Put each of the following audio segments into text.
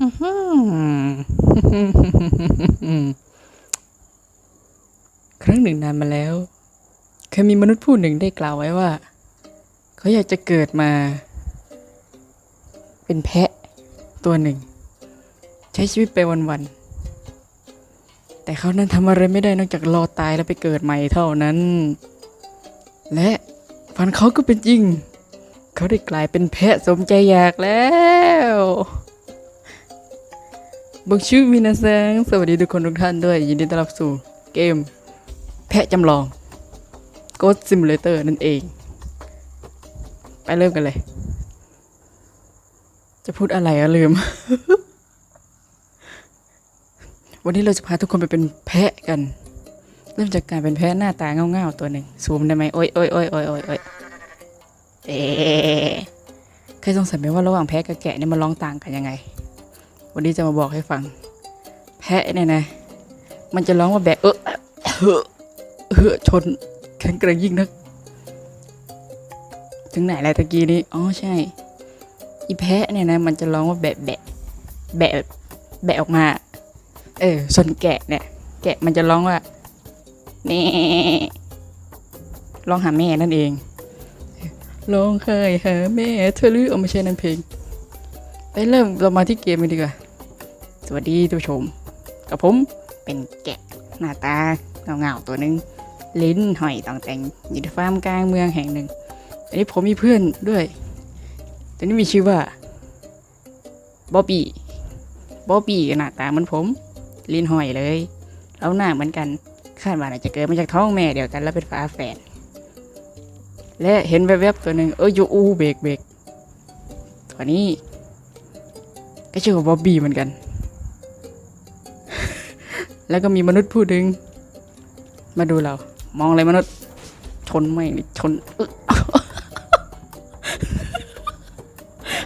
ครั้งหนึ่งนานมาแล้ว เคยมีมนุษย์ผู้หนึ่งได้กล่าวไว้ว่า เขาอยากจะเกิดมา เป็นแพะตัวหนึ่ง ใช้ชีวิตไปวันๆ แต่เขานั้นทำอะไรไม่ได้นอกจากรอตายแล้วไปเกิดใหม่เท่านั้น และฝันเขาก็เป็นจริง เขาได้กลายเป็นแพะสมใจอยากแล้ว บังชื่อมินาซังสวัสดีทุกคนทุกท่านด้วย ยินดีต้อนรับสู่เกม แพะจำลอง Ghost Simulator นั่นเอง ไปเริ่มกันเลย จะพูดอะไรอะลืม วันนี้เราจะพาทุกคนไปเป็นแพะกัน เริ่มจากการเป็นแพะหน้าตาเงาๆตัวหนึ่งซูมได้ไหมโอ้ยโอ้ยโอ้ยโอ้ยโอ้ยโอ้ยเอ๊เคยสงสัยไหมว่าระหว่างแพะกับแกะเนี่ยมันร้องต่างกันยังไง วันนี้จะมาบอกให้ฟัง แพะเนี่ยนะ มันจะร้องว่าแบะเออเออเออชนแข็งแกร่งยิ่งนัก ถึงไหนแล้วตะกี้นี้อ๋อใช่ อีแพะเนี่ยนะ มันจะร้องว่าแบะแบะแบะแบะออกมา เออส่วนแกะเนี่ย แกะมันจะร้องว่าเน่ร้องหาแม่นั่นเองร้องเคยหาแม่เธอลือเอาไม่ใช่นั่นเพลงไปเริ่มเรามาที่เกมกันดีกว่า วัสดีทุกผู้ชม กับผมเป็นแกะหน้าตาเงาๆตัวหนึ่งลิ้นหอยต่องแต่งอยู่ในฟาร์มกลางเมืองแห่งหนึ่งอันนี้ผมมีเพื่อนด้วยตัวนี้มีชื่อว่าบ๊อบบี้บ๊อบบี้หน้าตาเหมือนผม ลิ้นหอยเลยแล้วหน้าเหมือนกันคาดว่าน่าจจะเกิดมาจากท้องแม่เดียวกันแล้วเป็นฝาแฝดและเห็นแวบๆตัวหนึ่งเออยูอูเบกเบกตัวนี้ก็ชื่อว่าบ๊อบบี้เหมือนกัน แล้วก็มีมนุษย์ผู้หนึ่งมาดูเรา มองอะไรมนุษย์ชนไม่ชนอึ๊ะ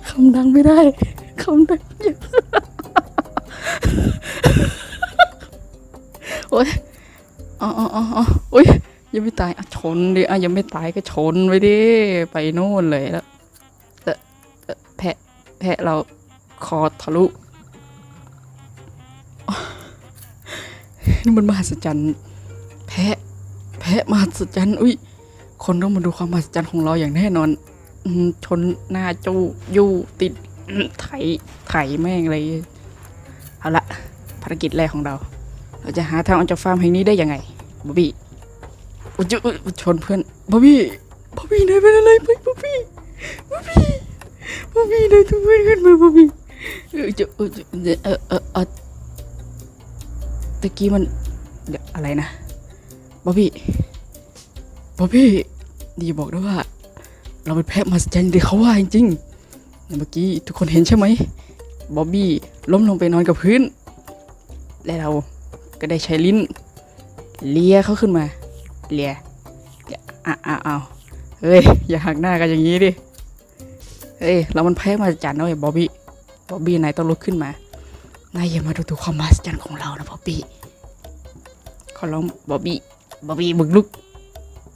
คำดังไม่ได้คำดังเยอะโอ๊ยอ๋ออ๋ออ๋ออ๋อโอ๊ยยังไม่ตายอะชนดิอะยังไม่ตายก็ชนไปดิไปโน่นเลยแล้วแพะแพะเราคอทะลุ นี่มันมหัศจรรย์ แพะ แพะมหัศจรรย์ อุ้ย คนต้องมาดูความมหัศจรรย์ของเราอย่างแน่นอนชนหน้าจูยู่ติดไถไถแม่งอะไรเอาละภารกิจแรกของเรา เราจะหาทางออกจากฟาร์มแห่งนี้ได้ยังไงบ๊อบบี้อุ๊ยจะอุ๊ยชนเพื่อนบ๊อบบี้บ๊อบบี้นายเป็นอะไรไปบ๊อบบี้บ๊อบบี้บ๊อบบี้นายทุกเพื่อนขึ้นมาบ๊อบบี้เออจะเออจะเออเออเออ ตะกี้มันเดี๋ยวอะไรนะบ๊อบบี้บ๊อบบี้ดีบอกด้วยว่า เราเป็นแพะมาสจันที่เขาว่าจริงๆเมื่อกี้ทุกคนเห็นใช่ไหมบ๊อบบี้ล้มลงไปนอนกับพื้น และเราก็ได้ใช้ลิ้น เลียเขาขึ้นมาเลียอะอะเอาเฮ้ย อย่าหักหน้ากันอย่างนี้ดิ เฮ้ย เรามันแพ้มาจันนะเว้ยบ๊อบบี้ บ๊อบบี้นายต้องลุกขึ้นมา นายอย่ามาดูถูกความมหัศจรรย์ของเรานะบ๊อบบี้ขอร้องบ๊อบบี้บ๊อบบี้บึกลุก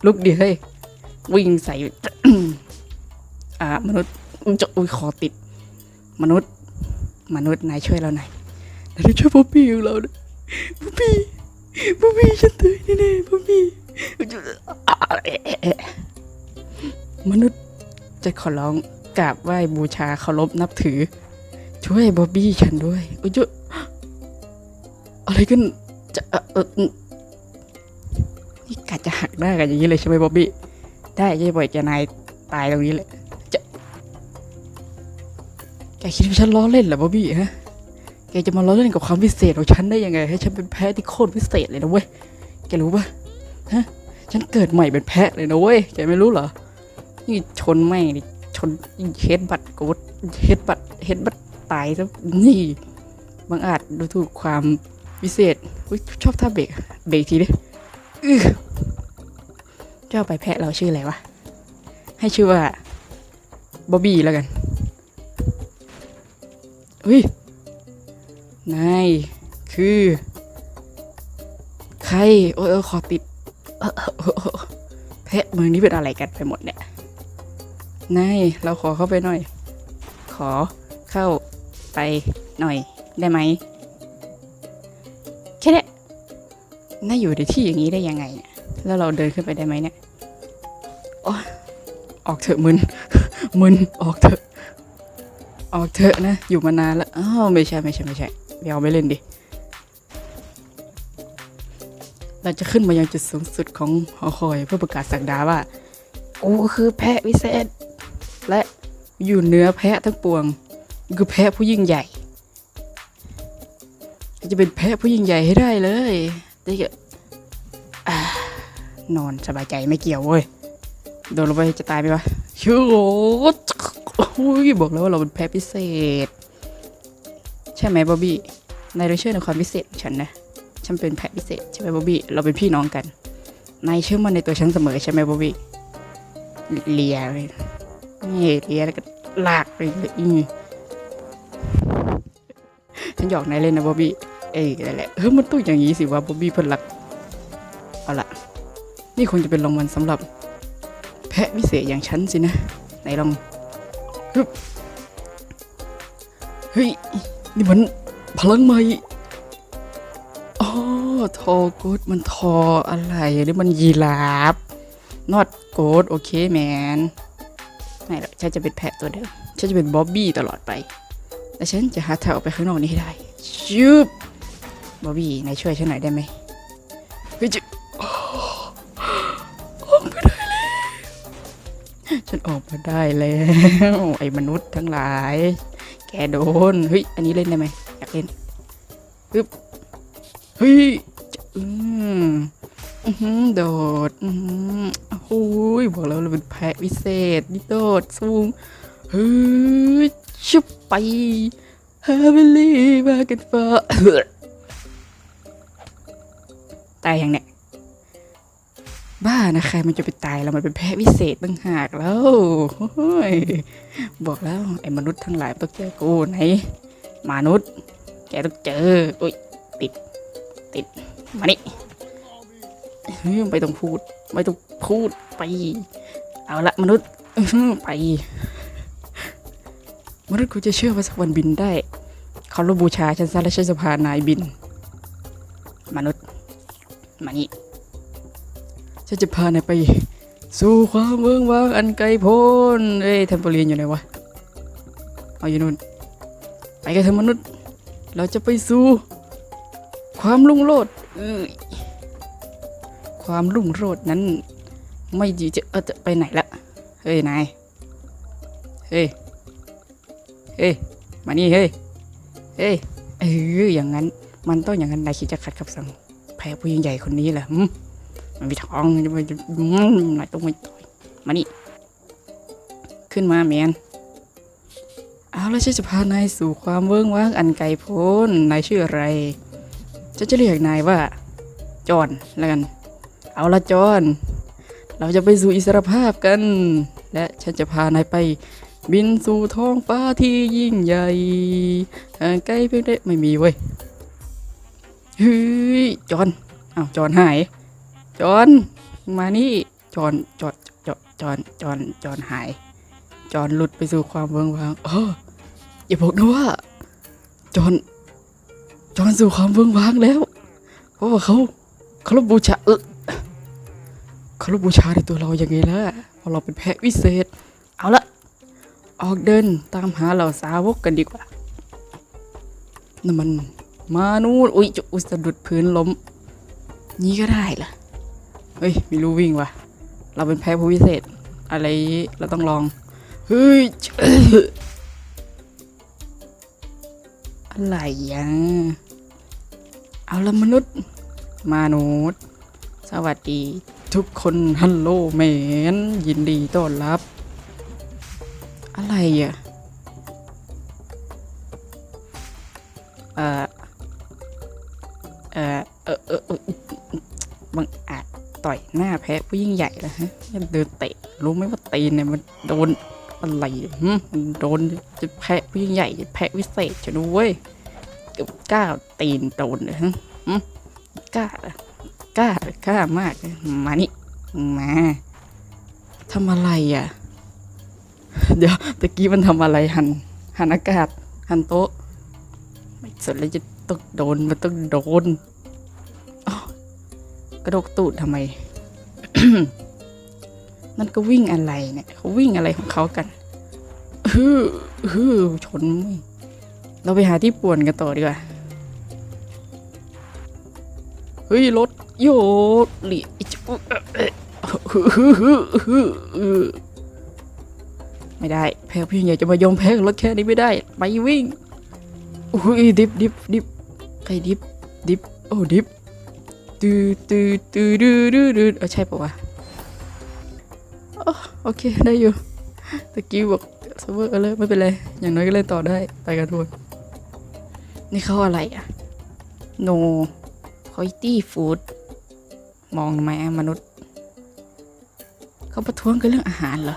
ลุกดิเฮ้ยวิ่งใส่อ่ามนุษย์อุ๊ยจะอุ้ยคอติด มนุษย์ มนุษย์นายช่วยเราหน่อยนายช่วยบ๊อบบี้ของเราด้วยบ๊อบบี้บ๊อบบี้ฉันตายแน่ๆบ๊อบบี้อ่าเอ๊ะเอ๊ะเอ๊ะมนุษย์จะขอร้องกราบไหว้บูชาเคารพนับถือ ช่วยบอบบี้ฉันด้วยอ้ยเจ้าอะไรกันจะเออนี่กะจะหักหน้ากันอย่างนี้เลยใช่ไหมบอบบี้ได้จะปล่อยแกนายตายตรงนี้เลยจะแกคิดว่าฉันล้อเล่นเหรอบอบบี้ฮะแกจะมาล้อเล่นกับความพิเศษของฉันได้ยังไง ให้ฉันเป็นแพะที่โคตรพิเศษเลยนะเว้ยแกรู้ปะฮะฉันเกิดใหม่เป็นแพะเลยนะเว้ยแกไม่รู้เหรอนี่ชนไม่งดิชนเฮดบัตโกดเฮดบัตเฮดบัต ตายซะนี่บางอาจดูถูกความพิเศษชอบท่าเบรกเบรกทีดิอื้อเจ้าไปแพะเราชื่ออะไรวะ ให้ชื่อว่าบ๊อบบี้แล้วกันเฮ้ยนายคือ ใคร โอ้ยขอติดแพะเมืองนี้เป็นอะไรกันไปหมดเนี่ยนายเราขอเข้าไปหน่อย ขอเข้า ไปหน่อยได้ไหมแค่นี้น่าอยู่ในที่อย่างนี้ได้ยังไงเนี่ยแล้วเราเดินขึ้นไปได้ไหมเนี่ยอออกเถอะมึนมึนออกเถอะ ออกเถอะนะ อยู่มานานแล้วอ้าวไม่ใช่ไม่ใช่ไม่ใช่ไม่เอาไม่เล่นดิ เราจะขึ้นมายังจุดสูงสุดของหอคอยเพื่อประกาศสักดาว่า กูคือแพะวิเศษ และอยู่เหนือแพะทั้งปวง คือแพะผู้ยิ่งใหญ่จะเป็นแพะผู้ยิ่งใหญ่ให้ได้เลยแต่ก็นอนสบายใจไม่เกี่ยวเว้ยโดนลงไปจะตายไหมวะชูโอ้ยบอกแล้วว่าเราเป็นแพะพิเศษ ใช่ไหมบ๊อบบี้นายต้เชื่อในความพิเศษฉันนะฉันเป็นแพะพิเศษใช่ไหมบ๊อบบี้เราเป็นพี่น้องกันนายเชื่อมั่นในตัวฉันเสมอใช่ไหมบ๊อบบี้เลียเลยนี่เลียแล้วก็ลากไปเลยอือ ฉันหยอกนายเล่นนะบอบบี้ เอ้ยนั่นแหละ เฮ้ยมันต้องอย่างนี้สิว่าบอบบี้เพิ่นรัก เอาละนี่คงจะเป็นรางวัลสำหรับ แพะพิเศษอย่างฉันสินะ ไหนลองฮึบเฮ้ย นี่มันพลังใหม่อ๋อทอโกดมันทออะไรนี่มันยีราฟ not โกดโอเคแมนไม่หรอกฉันจะเป็นแพะตัวเดิมฉันจะเป็นบ๊อบบี้ตลอดไป แต่ฉันจะหาทางออกไปข้างนอกนี้ให้ได้ชุบบ๊อบบี้นายช่วยฉันหน่อยได้ไหมเฮ้ยจะออกมาได้แล้วฉันออกมาได้แล้วไอ้มนุษย์ทั้งหลาย แกโดนเฮ้ยอันนี้เล่นได้ไหมอยากเล่นปึ๊บเฮ้ยจะอืมอื้อหือโดดอืมโอ้ยบอกแล้วเราเป็นแพะวิเศษนี่โดดสูงเฮ้ย ชุบไปฮาเบลี่มากันฟ้าตายยังเนี่ยบ้านะใครมันจะไปตายแล้วมันเป็นแพะวิเศษตั้งหากแล้วบอกแล้ว ไอ้มนุษย์ทั้งหลายต้องเจอกูไหนมนุษย์ แกต้องเจออุ้ยติด ติด มานี่ไม่ต้องพูด ไม่ต้องพูดไป เอาละมนุษย์ไป มนุษย์กูจะเชื่อว่าสักวันบินได้ เขารบบูชาฉันซะและฉันจะพานายบิน มนุษย์ มานี่ฉันจะพานายไป สู่ความเมืองว่างอันไกลโพ้นเอ้ยเทมโปลีนอยู่ไหนวะ เอาอยู่นู่น ไปกันเถอะมนุษย์ เราจะไปสู่ ความรุ่งโรจน์เอ้ยความรุ่งโรจน์นั้น ไม่อยู่จะเออจะไปไหนละ เฮ้ยนาย เฮ้ย เฮ้ยมานี่เฮ้ยเฮ้ยเอออย่างนั้น มันต้องอย่างนั้นนายคิดจะขัดคำสั่งแพ้ผู้ยิ่งใหญ่คนนี้เหรอมันมีทองจะไปนายต้องไม่ต่อยมานี่ ขึ้นมาแมนเอาแล้วฉันจะพานายสู่ความเวิ้งว้างอันไกลโพ้นนายชื่ออะไรฉันจะเรียกนายว่าจอนแล้วกัน เอาละจอน เราจะไปสู่อิสรภาพกัน และฉันจะพานายไป บินสู่ท้องฟ้าที่ยิ่งใหญ่ห่างไกลเพียงใดไม่มีเว้ยเฮ้ยจอนอ้าวจอนหาย จอนมานี่จอนจอนจอนจอนจอนจอนหาย จอนหลุดไปสู่ความเวิงว้างเอออย่าบอกนะว่า จอนจอนสู่ความเวิงวางแล้ว เพราะว่าเขาเขารบบูชาเออเขารบบูชาในตัวเราอย่างไงล่ะเพราะเราเป็นแพะวิเศษ เอาละ ออกเดินตามหาเหล่าสาวกกันดีกว่านั่นมันมานูนอุ้ยจะอุยสะดุดพื้นล้ม นี่ก็ได้ล่ะเฮ้ยไมีรู้วิ่งว่ะ เราเป็นแพะผู้วิเศษ อะไรเราต้องลอง เฮ้ย อะไรอะเอาละมนุษย์มนุษย์ สวัสดี ทุกคนฮัลโหลแมนยินดีต้อนรับ อะไรอะเอ่อเอ่อเออเออเออบังอาจต่อยหน้าแพ้ผู้ยิ่งใหญ่แล้วฮะเดินเตะรู้ไหมว่าตีนเนี่ยมันโดนอะไรหึมันโดนจะแพะผู้ยิ่งใหญ่จะแพะวิเศษจะดูเว้ยเกับกล้าตีนโดนเลยฮะหึกล้าเหรอกล้าเหรอกล้ามากเลยมานี่มาทำอะไรอะ เดี๋ยวตะกี้มันทำอะไรหันหันอากาศ หันโต๊ะสุดแล้วจะต้องโดน มันต้องโดนกระดกตูดทำไมมันก็วิ่งอะไรเนี่ยเขาวิ่งอะไรของเขากันฮือฮือชนเราไปหาที่ป่วนกันต่อดีกว่า เฮ้ย รถโยหลีอิจูเอ่อฮือฮือฮือฮือฮือ ไม่ได้แพ้พี่ใหญ่จะมายอมแพ้กับรถแค่นี้ไม่ได้ ไปวิ่งอุ้ยดิบดิบดิบใครดิบดิบโอ้ดิบตือตือตือดือดือดื้อเออใช่ปะวะโอเคได้อยู่ตะกี้บอกเซิร์ฟเวอร์เลยไม่เป็นไร อย่างน้อยก็เล่นต่อได้ไปกันทุกคนนี่เขาอะไรอะ no quality food มองทำไมมนุษย์ เขาประท้วงกันเรื่องอาหารเหรอ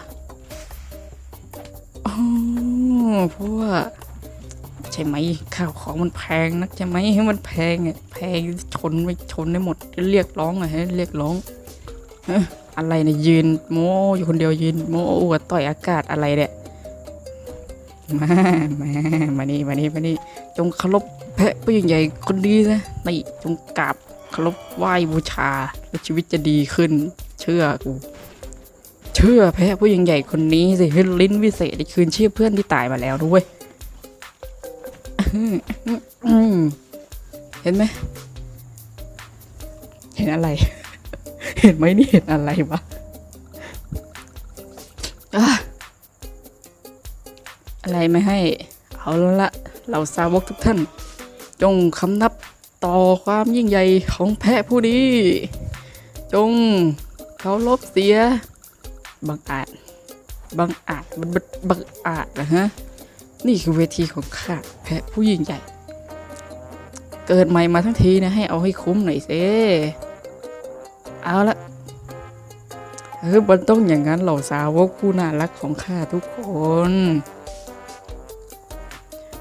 อ๋อเพราะว่าใช่ไหมข้าวของมันแพงนักใช่ไหมให้มันแพงอะแพงชนไม่ชนได้หมดเรียกร้องอะฮะเรียกร้องอะไรเนี่ยยืนโมอยู่คนเดียวยืนโมอวดต่อยอากาศอะไรเนี่ยมามามานี่มานี่มานี่จงเคารพแพะผู้ยิ่งใหญ่คนนี้นะนี่จงกราบเคารพไหว้บูชาชีวิตจะดีขึ้น เชื่อกู เชื่อแพะผู้ยิ่งใหญ่คนนี้สิลิ้นวิเศษได้คืนชีพเพื่อนที่ตายมาแล้วด้วยเห็นไหม เห็นอะไร เห็นไหมนี่เห็นอะไรวะอะไรไม่ให้ เอาแล้วละเราสาวกทุกท่าน จงคำนับต่อความยิ่งใหญ่ของแพะผู้นี้ จงเคารพเสีย บังอาจบังอาจมันบังบังอาจนะฮะ นี่คือเวทีของข้าแพะผู้ยิ่งใหญ่ เกิดใหม่มาทั้งทีนะ ให้เอาให้คุ้มหน่อยเซเอาละเออมันต้องอย่างนั้นเหล่าสาวกผู้น่ารักของข้าทุกคน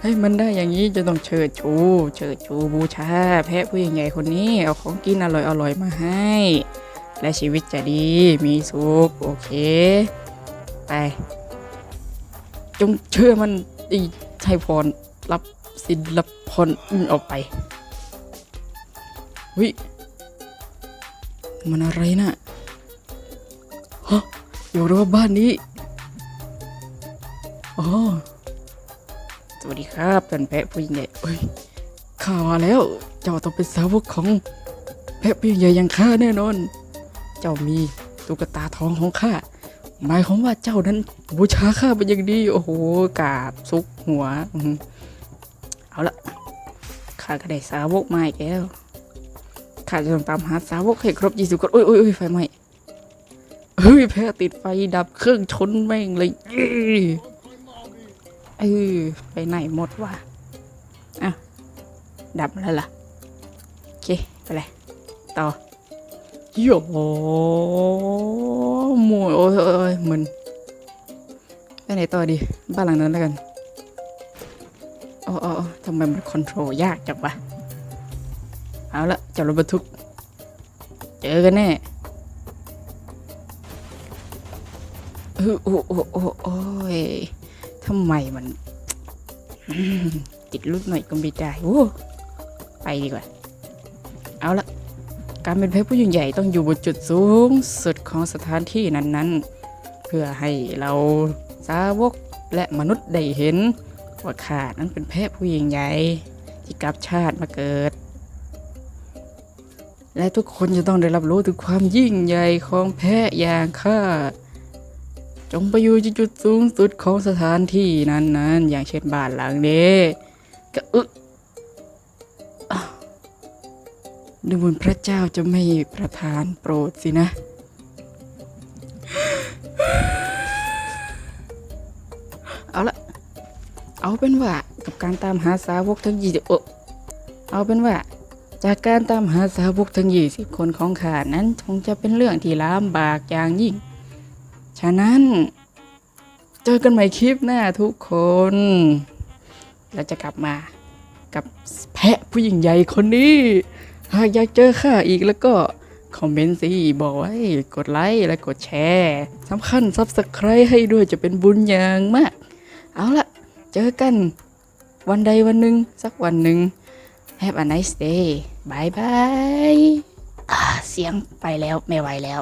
ให้ยมันได้อย่างนี้จะต้องเชิดชู เชิดชูบูชา แพะผู้ยิ่งใหญ่คนนี้ เอาของกินอร่อยๆมาให้ และชีวิตจะดีมีสุขโอเค ไป จงเชื่อมันอ้ชัยพรรับศิลพรอืออกไปวิมันอะไรนะ่ะฮะอยู่รอบบ้านนี้อ๋อสวัสดีครับท่านแพะผู้ยิ่งใหญ่เอ้ยข้ามาแล้ว เจ้าต้องเป็นสาวกของแพะผู้ยิ่งใหญ่อย่างข้าแน่นอน เจ้ามีตุ๊กตาทองของข้าหมายความว่าเจ้านั้นบูชาข้าเป็นอย่างดี โอ้โหกาบซุกหัวเอาละข้าก็ได้สาวกมาอีกแล้วข้าจะต้องตามหาสาวกให้ครบยี่สิบคนอุ้ยอุ้ยอุ้ยไฟไหม้เฮ้ยแพ้ติดไฟดับเครื่องชนแม่งเลยอ้ยเออไปไหนหมดวะอะดับแล้วล่ะ โอเค ไปเลยต่อ โยหมวยโอ้ยโอ้ยโอ้ยมึนไปไหนต่อดี บ้านหลังนั้นแล้วกันอ๋อทำไมมันคอนโทรลยากจังวะเอาละจับรถบรรทุก เจอกันแน่เออโอ้โอ้โอ้โอ้ยทำไมมันติดรูปหน่อยก็ไม่ได้โอ้ไปดีกว่า เอาละ การเป็นเพชรผู้ยิ่งใหญ่ต้องอยู่บนจุดสูงสุดของสถานที่นั้นๆ เพื่อให้เราสาวกและมนุษย์ได้เห็น ว่าข้านั้นเป็นเพชรผู้ยิ่งใหญ่ที่กลับชาติมาเกิด และทุกคนจะต้องได้รับรู้ถึงความยิ่งใหญ่ของแพะอย่างข้าจงไปอยู่จุดสูงสุดของสถานที่นั้นๆ อย่างเช่นบ้านหลังนี้ก็อึ ดูเหมือนพระเจ้าจะไม่ประทานโปรดสินะ เอาละ เอาเป็นว่ากับการตามหาสาวกทั้งยี่สิบเอาเป็นว่า จากการตามหาสาวกทั้งยี่สิบคนของข้านั้นคงจะเป็นเรื่องที่ลำบากอย่างยิ่ง ฉะนั้น เจอกันใหม่คลิปหน้าทุกคน เราจะกลับมากับแพะผู้หญิงใหญ่คนนี้ หากอยากเจอข้าอีกแล้วก็ คอมเมนต์สิบอกไว้กดไลค์และกดแชร์สำคัญซับสไครต์ให้ด้วยจะเป็นบุญอย่างมาก เอาละเจอกัน วันใดวันหนึ่งสักวันหนึ่ง Have a nice day บายบายเสียงไปแล้วไม่ไหวแล้ว